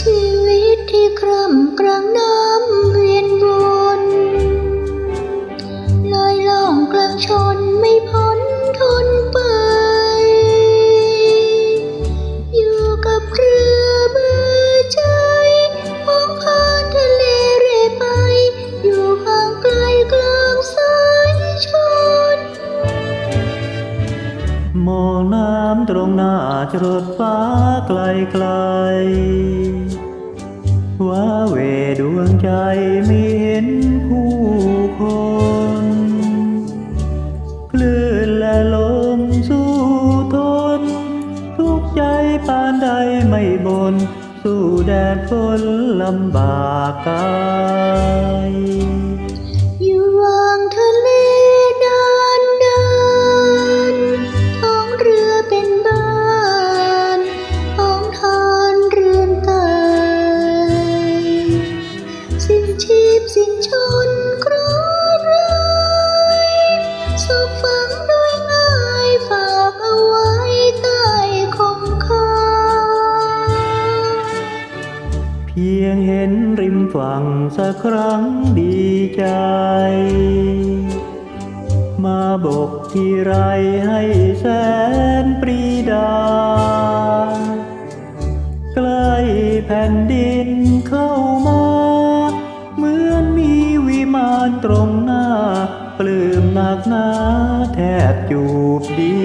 ชีวิตที่คร่ำกลางน้ำเวียนวนลอยล่องกลางชนไม่พ้นทนไป อยู่กับเรือมือใจของพานทะเลเรไป อยู่ห่างไกลกลางสายชนมองหน้า ตรงหน้าจรดฟ้าไกลไกลว่าเวดวงใจไม่เห็นผู้คนคลื่นและลมสู้ทน ทุกใจปานใดไม่บน สู้แดดฝนลำบากกาย พียงเห็นริมฝั่งสักครั้งดีใจ มาบกที่ไรให้แสนปรีดา ใกล้แผ่นดินเข้ามา เหมือนมีวิมานตรงหน้า ปลื้มหนักหนาแทบจูบดิ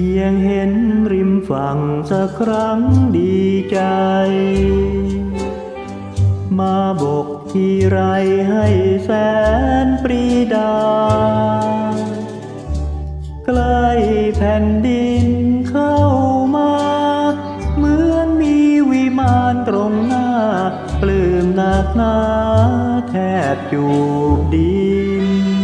พียงเห็นริมฝั่งสักครั้งดีใจ มาบกที่ไรให้แสนปรีดา ใกล้แผ่นดินเข้ามา เหมือนมีวิมานตรงหน้า ปลื้มหนักหนาแทบจูบดิน